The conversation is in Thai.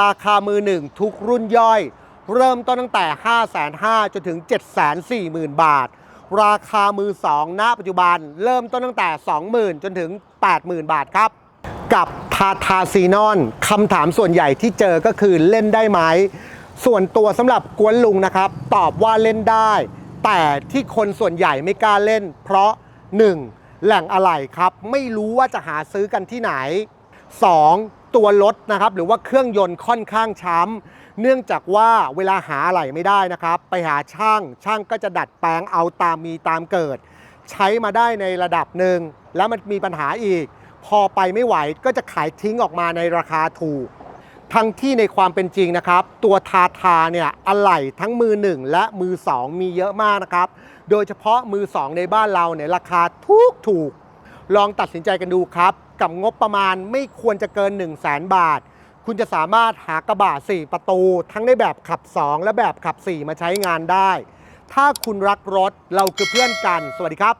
ราคามือหนึ่งทุกรุ่นย่อย เริ่มต้นตั้งแต่ 5 5 0 0 0จนถึง 7 4 0 0 0 0 บาท ราคามือ2ณปัจจุบันเริ่มต้นตั้งแต่ 20,000 จนถึง 80,000 บาทครับ กับทาทาซีนอนคำถามส่วนใหญ่ที่เจอก็คือเล่นได้ไหม ส่วนตัวสำหรับกวนลุงนะครับ ตอบว่าเล่นได้ แต่ที่คนส่วนใหญ่ไม่กล้าเล่น เพราะ 1. แหล่งอะไหล่ครับ ไม่รู้ว่าจะหาซื้อกันที่ไหน 2. ตัวรถนะครับหรือว่าเครื่องยนต์ค่อนข้างช้ำเนื่องจากว่าเวลาหาอะไหลไม่ได้นะครับ ไปหาช่างช่างก็จะดัดแปลงเอาตามมีตามเกิด ใช้มาได้ในระดับหนึ่งแล้วมันมีปัญหาอีก พอไปไม่ไหวก็จะขายทิ้งออกมาในราคาถูก ทั้งที่ในความเป็นจริงนะครับ ตัวทาทาเนี่ยอะไหล่ทั้งมือ 1 และมือ 2 มีเยอะมากนะครับ โดยเฉพาะมือ 2 ในบ้านเราเนี่ยราคาถูกถูก ลองตัดสินใจกันดูครับ กับงบประมาณไม่ควรจะเกิน 1 0 0 0 0แบาท คุณจะสามารถหากระบะ 4 ประตู ทั้งในแบบขับ 2 และแบบขับ 4 มาใช้งานได้ ถ้าคุณรักรถเราคือเพื่อนกัน สวัสดีครับ